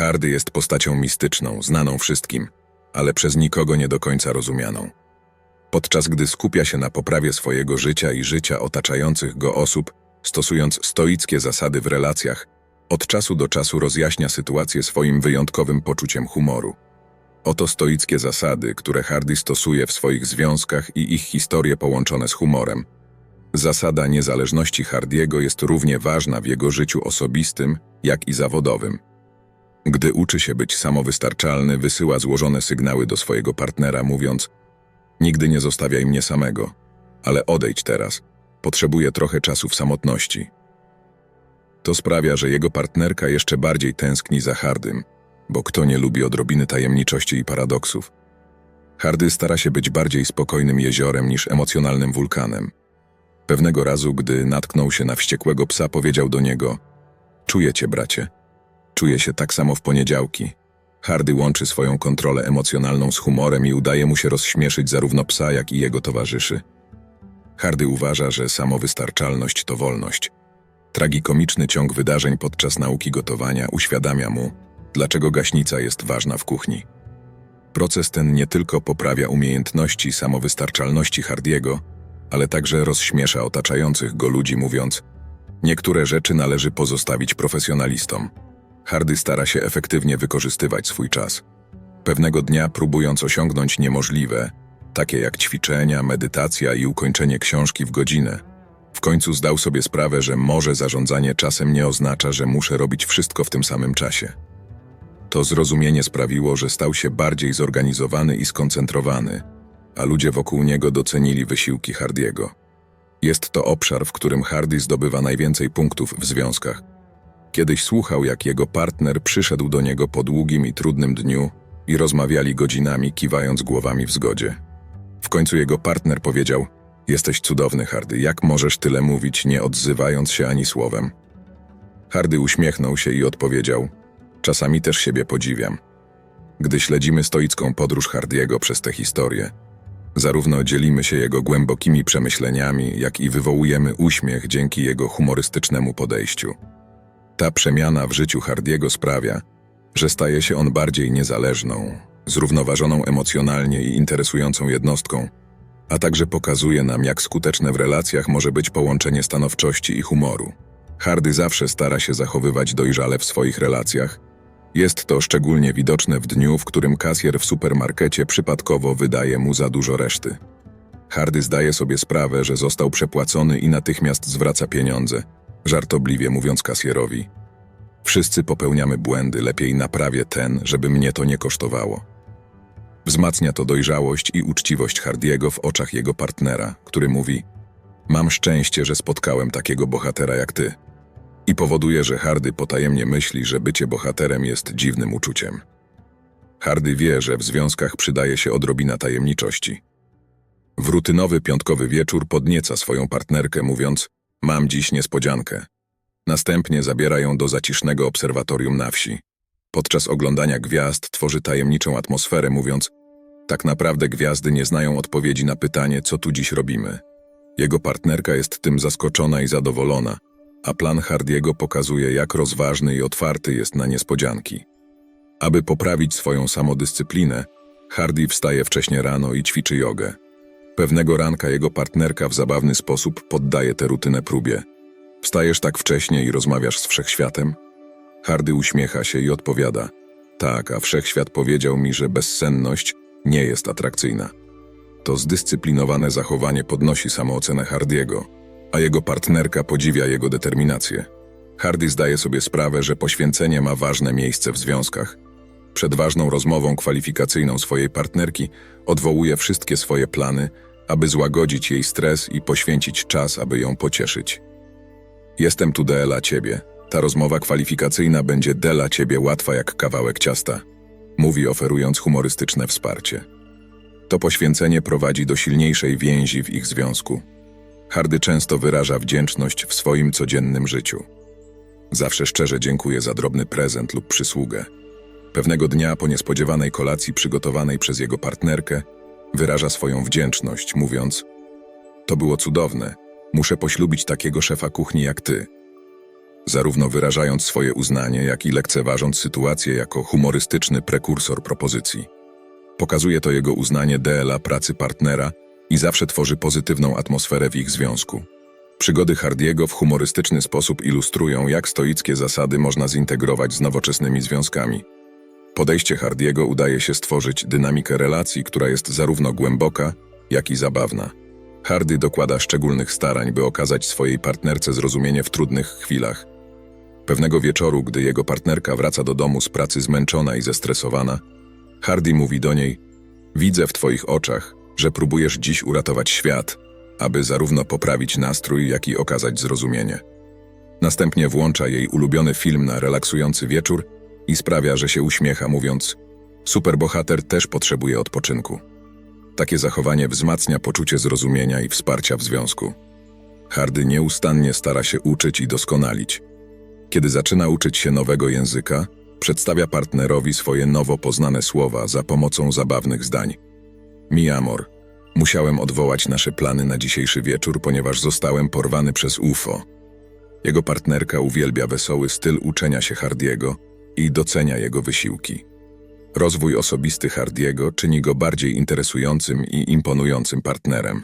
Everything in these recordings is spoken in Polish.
Hardy jest postacią mistyczną, znaną wszystkim, ale przez nikogo nie do końca rozumianą. Podczas gdy skupia się na poprawie swojego życia i życia otaczających go osób, stosując stoickie zasady w relacjach, od czasu do czasu rozjaśnia sytuację swoim wyjątkowym poczuciem humoru. Oto stoickie zasady, które Hardy stosuje w swoich związkach i ich historie połączone z humorem. Zasada niezależności Hardiego jest równie ważna w jego życiu osobistym, jak i zawodowym. Gdy uczy się być samowystarczalny, wysyła złożone sygnały do swojego partnera, mówiąc: Nigdy nie zostawiaj mnie samego, ale odejdź teraz. Potrzebuję trochę czasu w samotności. To sprawia, że jego partnerka jeszcze bardziej tęskni za Hardym, bo kto nie lubi odrobiny tajemniczości i paradoksów? Hardy stara się być bardziej spokojnym jeziorem niż emocjonalnym wulkanem. Pewnego razu, gdy natknął się na wściekłego psa, powiedział do niego: Czuję cię, bracie. Czuję się tak samo w poniedziałki. Hardy łączy swoją kontrolę emocjonalną z humorem i udaje mu się rozśmieszyć zarówno psa, jak i jego towarzyszy. Hardy uważa, że samowystarczalność to wolność. Tragikomiczny ciąg wydarzeń podczas nauki gotowania uświadamia mu, dlaczego gaśnica jest ważna w kuchni. Proces ten nie tylko poprawia umiejętności samowystarczalności Hardiego, ale także rozśmiesza otaczających go ludzi, mówiąc: Niektóre rzeczy należy pozostawić profesjonalistom. Hardy stara się efektywnie wykorzystywać swój czas. Pewnego dnia, próbując osiągnąć niemożliwe, takie jak ćwiczenia, medytacja i ukończenie książki w godzinę, w końcu zdał sobie sprawę, że może zarządzanie czasem nie oznacza, że muszę robić wszystko w tym samym czasie. To zrozumienie sprawiło, że stał się bardziej zorganizowany i skoncentrowany, a ludzie wokół niego docenili wysiłki Hardiego. Jest to obszar, w którym Hardy zdobywa najwięcej punktów w związkach. Kiedyś słuchał, jak jego partner przyszedł do niego po długim i trudnym dniu i rozmawiali godzinami, kiwając głowami w zgodzie. W końcu jego partner powiedział: Jesteś cudowny, Hardy, jak możesz tyle mówić, nie odzywając się ani słowem? Hardy uśmiechnął się i odpowiedział: Czasami też siebie podziwiam. Gdy śledzimy stoicką podróż Hardiego przez tę historię, zarówno dzielimy się jego głębokimi przemyśleniami, jak i wywołujemy uśmiech dzięki jego humorystycznemu podejściu. Ta przemiana w życiu Hardiego sprawia, że staje się on bardziej niezależną, zrównoważoną emocjonalnie i interesującą jednostką, a także pokazuje nam, jak skuteczne w relacjach może być połączenie stanowczości i humoru. Hardy zawsze stara się zachowywać dojrzale w swoich relacjach. Jest to szczególnie widoczne w dniu, w którym kasjer w supermarkecie przypadkowo wydaje mu za dużo reszty. Hardy zdaje sobie sprawę, że został przepłacony i natychmiast zwraca pieniądze, żartobliwie mówiąc kasjerowi: Wszyscy popełniamy błędy, lepiej naprawię ten, żeby mnie to nie kosztowało. Wzmacnia to dojrzałość i uczciwość Hardiego w oczach jego partnera, który mówi: Mam szczęście, że spotkałem takiego bohatera jak ty. I powoduje, że Hardy potajemnie myśli, że bycie bohaterem jest dziwnym uczuciem. Hardy wie, że w związkach przydaje się odrobina tajemniczości. W rutynowy piątkowy wieczór podnieca swoją partnerkę, mówiąc: Mam dziś niespodziankę. Następnie zabiera ją do zacisznego obserwatorium na wsi. Podczas oglądania gwiazd tworzy tajemniczą atmosferę, mówiąc: Tak naprawdę gwiazdy nie znają odpowiedzi na pytanie, co tu dziś robimy. Jego partnerka jest tym zaskoczona i zadowolona, a plan Hardiego pokazuje, jak rozważny i otwarty jest na niespodzianki. Aby poprawić swoją samodyscyplinę, Hardy wstaje wcześnie rano i ćwiczy jogę. Pewnego ranka jego partnerka w zabawny sposób poddaje tę rutynę próbie. Wstajesz tak wcześnie i rozmawiasz z wszechświatem? Hardy uśmiecha się i odpowiada: Tak, a wszechświat powiedział mi, że bezsenność nie jest atrakcyjna. To zdyscyplinowane zachowanie podnosi samoocenę Hardiego, a jego partnerka podziwia jego determinację. Hardy zdaje sobie sprawę, że poświęcenie ma ważne miejsce w związkach. Przed ważną rozmową kwalifikacyjną swojej partnerki odwołuje wszystkie swoje plany, aby złagodzić jej stres i poświęcić czas, aby ją pocieszyć. Jestem tu dla ciebie. Ta rozmowa kwalifikacyjna będzie dla ciebie łatwa jak kawałek ciasta, mówi oferując humorystyczne wsparcie. To poświęcenie prowadzi do silniejszej więzi w ich związku. Hardy często wyraża wdzięczność w swoim codziennym życiu. Zawsze szczerze dziękuję za drobny prezent lub przysługę. Pewnego dnia po niespodziewanej kolacji przygotowanej przez jego partnerkę, wyraża swoją wdzięczność, mówiąc: To było cudowne, muszę poślubić takiego szefa kuchni jak ty. zarówno wyrażając swoje uznanie, jak i lekceważąc sytuację jako humorystyczny prekursor propozycji. Pokazuje to jego uznanie DLA pracy partnera i zawsze tworzy pozytywną atmosferę w ich związku. Przygody Hardiego w humorystyczny sposób ilustrują, jak stoickie zasady można zintegrować z nowoczesnymi związkami. Podejście Hardiego udaje się stworzyć dynamikę relacji, która jest zarówno głęboka, jak i zabawna. Hardy dokłada szczególnych starań, by okazać swojej partnerce zrozumienie w trudnych chwilach. Pewnego wieczoru, gdy jego partnerka wraca do domu z pracy zmęczona i zestresowana, Hardy mówi do niej: Widzę w twoich oczach, że próbujesz dziś uratować świat, aby zarówno poprawić nastrój, jak i okazać zrozumienie. Następnie włącza jej ulubiony film na relaksujący wieczór i sprawia, że się uśmiecha, mówiąc: Superbohater też potrzebuje odpoczynku. Takie zachowanie wzmacnia poczucie zrozumienia i wsparcia w związku. Hardy nieustannie stara się uczyć i doskonalić. Kiedy zaczyna uczyć się nowego języka, przedstawia partnerowi swoje nowo poznane słowa za pomocą zabawnych zdań. Mi amor, musiałem odwołać nasze plany na dzisiejszy wieczór, ponieważ zostałem porwany przez UFO. Jego partnerka uwielbia wesoły styl uczenia się Hardiego i docenia jego wysiłki. Rozwój osobisty Hardiego czyni go bardziej interesującym i imponującym partnerem.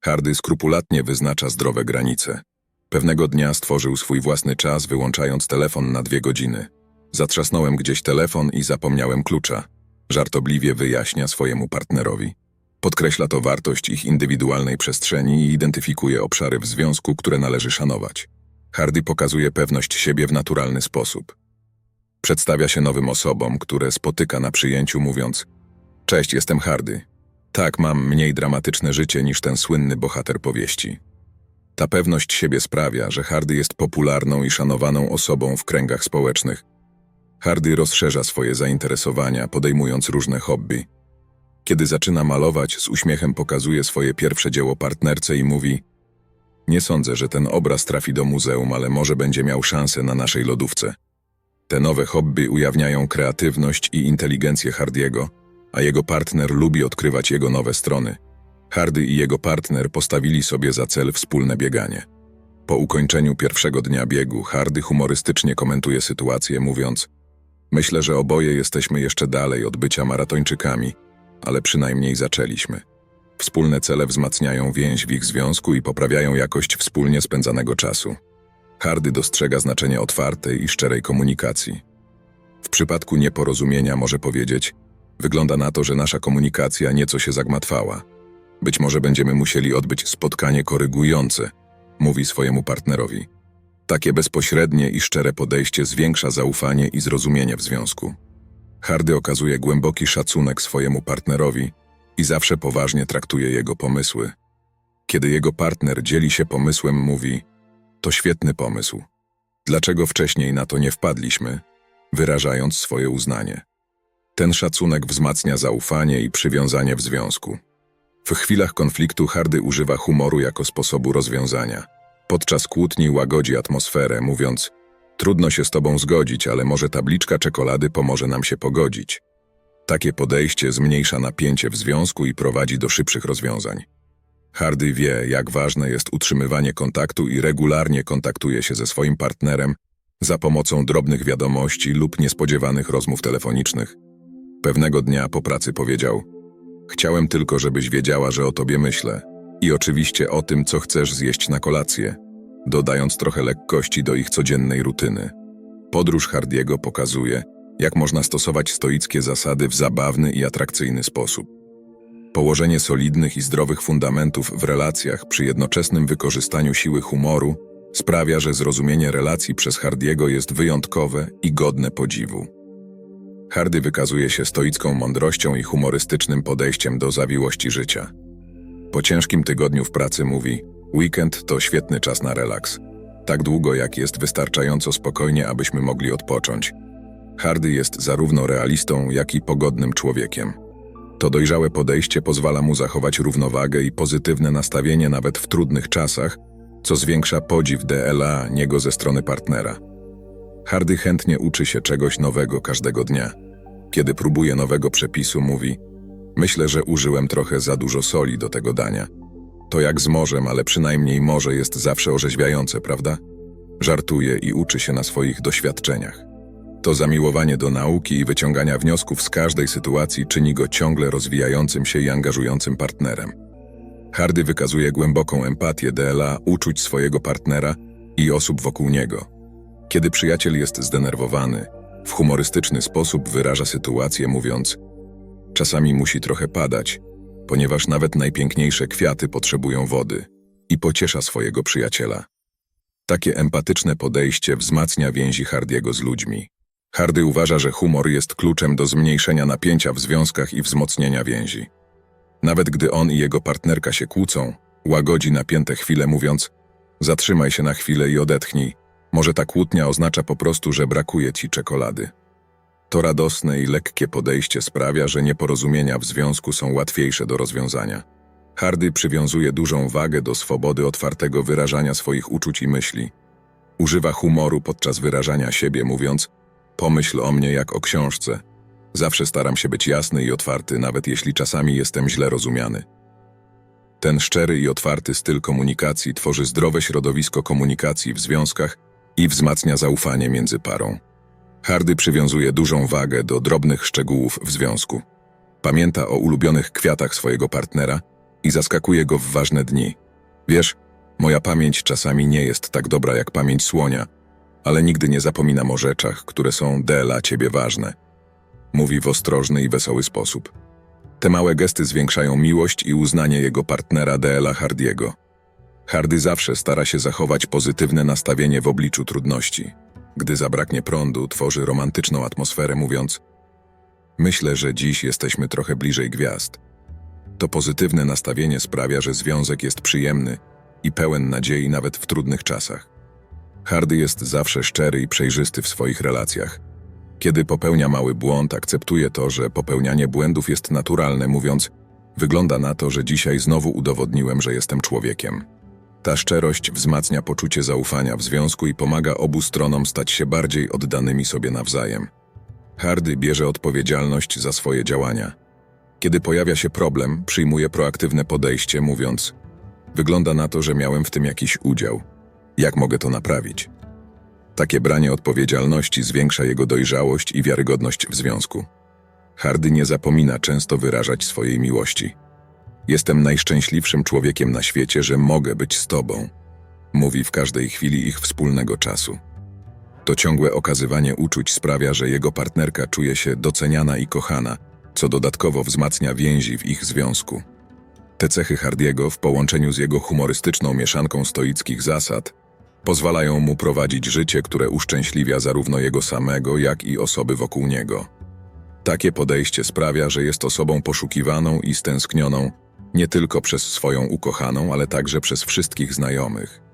Hardy skrupulatnie wyznacza zdrowe granice. Pewnego dnia stworzył swój własny czas, wyłączając telefon na dwie godziny. Zatrzasnąłem gdzieś telefon i zapomniałem klucza. Żartobliwie wyjaśnia swojemu partnerowi. Podkreśla to wartość ich indywidualnej przestrzeni i identyfikuje obszary w związku, które należy szanować. Hardy pokazuje pewność siebie w naturalny sposób. Przedstawia się nowym osobom, które spotyka na przyjęciu, mówiąc: Cześć, jestem Hardy. Tak, mam mniej dramatyczne życie niż ten słynny bohater powieści. Ta pewność siebie sprawia, że Hardy jest popularną i szanowaną osobą w kręgach społecznych. Hardy rozszerza swoje zainteresowania, podejmując różne hobby. Kiedy zaczyna malować, z uśmiechem pokazuje swoje pierwsze dzieło partnerce i mówi: Nie sądzę, że ten obraz trafi do muzeum, ale może będzie miał szansę na naszej lodówce. Te nowe hobby ujawniają kreatywność i inteligencję Hardiego, a jego partner lubi odkrywać jego nowe strony. Hardy i jego partner postawili sobie za cel wspólne bieganie. Po ukończeniu pierwszego dnia biegu, Hardy humorystycznie komentuje sytuację, mówiąc: Myślę, że oboje jesteśmy jeszcze dalej od bycia maratończykami, ale przynajmniej zaczęliśmy. Wspólne cele wzmacniają więź w ich związku i poprawiają jakość wspólnie spędzanego czasu. Hardy dostrzega znaczenie otwartej i szczerej komunikacji. W przypadku nieporozumienia może powiedzieć: Wygląda na to, że nasza komunikacja nieco się zagmatwała. Być może będziemy musieli odbyć spotkanie korygujące, mówi swojemu partnerowi. Takie bezpośrednie i szczere podejście zwiększa zaufanie i zrozumienie w związku. Hardy okazuje głęboki szacunek swojemu partnerowi i zawsze poważnie traktuje jego pomysły. Kiedy jego partner dzieli się pomysłem, mówi: To świetny pomysł. Dlaczego wcześniej na to nie wpadliśmy? Wyrażając swoje uznanie. Ten szacunek wzmacnia zaufanie i przywiązanie w związku. W chwilach konfliktu Hardy używa humoru jako sposobu rozwiązania. Podczas kłótni łagodzi atmosferę, mówiąc: Trudno się z tobą zgodzić, ale może tabliczka czekolady pomoże nam się pogodzić. Takie podejście zmniejsza napięcie w związku i prowadzi do szybszych rozwiązań. Hardy wie, jak ważne jest utrzymywanie kontaktu i regularnie kontaktuje się ze swoim partnerem za pomocą drobnych wiadomości lub niespodziewanych rozmów telefonicznych. Pewnego dnia po pracy powiedział: Chciałem tylko, żebyś wiedziała, że o tobie myślę. I oczywiście o tym, co chcesz zjeść na kolację, dodając trochę lekkości do ich codziennej rutyny. Podróż Hardiego pokazuje, jak można stosować stoickie zasady w zabawny i atrakcyjny sposób. Położenie solidnych i zdrowych fundamentów w relacjach przy jednoczesnym wykorzystaniu siły humoru sprawia, że zrozumienie relacji przez Hardiego jest wyjątkowe i godne podziwu. Hardy wykazuje się stoicką mądrością i humorystycznym podejściem do zawiłości życia. Po ciężkim tygodniu w pracy mówi: Weekend to świetny czas na relaks. Tak długo, jak jest wystarczająco spokojnie, abyśmy mogli odpocząć. Hardy jest zarówno realistą, jak i pogodnym człowiekiem. To dojrzałe podejście pozwala mu zachować równowagę i pozytywne nastawienie nawet w trudnych czasach, co zwiększa podziw DLA niego ze strony partnera. Hardy chętnie uczy się czegoś nowego każdego dnia. Kiedy próbuje nowego przepisu, mówi: Myślę, że użyłem trochę za dużo soli do tego dania. To jak z morzem, ale przynajmniej morze jest zawsze orzeźwiające, prawda? żartuje i uczy się na swoich doświadczeniach. To zamiłowanie do nauki i wyciągania wniosków z każdej sytuacji czyni go ciągle rozwijającym się i angażującym partnerem. Hardy wykazuje głęboką empatię DLA, uczuć swojego partnera i osób wokół niego. Kiedy przyjaciel jest zdenerwowany, w humorystyczny sposób wyraża sytuację, mówiąc: Czasami musi trochę padać, ponieważ nawet najpiękniejsze kwiaty potrzebują wody, i pociesza swojego przyjaciela. Takie empatyczne podejście wzmacnia więzi Hardiego z ludźmi. Hardy uważa, że humor jest kluczem do zmniejszenia napięcia w związkach i wzmocnienia więzi. Nawet gdy on i jego partnerka się kłócą, łagodzi napięte chwile, mówiąc: Zatrzymaj się na chwilę i odetchnij. Może ta kłótnia oznacza po prostu, że brakuje ci czekolady. To radosne i lekkie podejście sprawia, że nieporozumienia w związku są łatwiejsze do rozwiązania. Hardy przywiązuje dużą wagę do swobody otwartego wyrażania swoich uczuć i myśli. Używa humoru podczas wyrażania siebie, mówiąc: Pomyśl o mnie jak o książce. Zawsze staram się być jasny i otwarty, nawet jeśli czasami jestem źle rozumiany. Ten szczery i otwarty styl komunikacji tworzy zdrowe środowisko komunikacji w związkach i wzmacnia zaufanie między parą. Hardy przywiązuje dużą wagę do drobnych szczegółów w związku. Pamięta o ulubionych kwiatach swojego partnera i zaskakuje go w ważne dni. Wiesz, moja pamięć czasami nie jest tak dobra jak pamięć słonia, ale nigdy nie zapominam o rzeczach, które są dla ciebie ważne. Mówi w ostrożny i wesoły sposób. Te małe gesty zwiększają miłość i uznanie jego partnera Dela Hardiego. Hardy zawsze stara się zachować pozytywne nastawienie w obliczu trudności. Gdy zabraknie prądu, tworzy romantyczną atmosferę, mówiąc: Myślę, że dziś jesteśmy trochę bliżej gwiazd. To pozytywne nastawienie sprawia, że związek jest przyjemny i pełen nadziei nawet w trudnych czasach. Hardy jest zawsze szczery i przejrzysty w swoich relacjach. Kiedy popełnia mały błąd, akceptuje to, że popełnianie błędów jest naturalne, mówiąc: Wygląda na to, że dzisiaj znowu udowodniłem, że jestem człowiekiem. Ta szczerość wzmacnia poczucie zaufania w związku i pomaga obu stronom stać się bardziej oddanymi sobie nawzajem. Hardy bierze odpowiedzialność za swoje działania. Kiedy pojawia się problem, przyjmuje proaktywne podejście, mówiąc: Wygląda na to, że miałem w tym jakiś udział. Jak mogę to naprawić? Takie branie odpowiedzialności zwiększa jego dojrzałość i wiarygodność w związku. Hardy nie zapomina często wyrażać swojej miłości. Jestem najszczęśliwszym człowiekiem na świecie, że mogę być z tobą. Mówi w każdej chwili ich wspólnego czasu. To ciągłe okazywanie uczuć sprawia, że jego partnerka czuje się doceniana i kochana, co dodatkowo wzmacnia więzi w ich związku. Te cechy Hardiego w połączeniu z jego humorystyczną mieszanką stoickich zasad pozwalają mu prowadzić życie, które uszczęśliwia zarówno jego samego, jak i osoby wokół niego. Takie podejście sprawia, że jest osobą poszukiwaną i stęsknioną nie tylko przez swoją ukochaną, ale także przez wszystkich znajomych.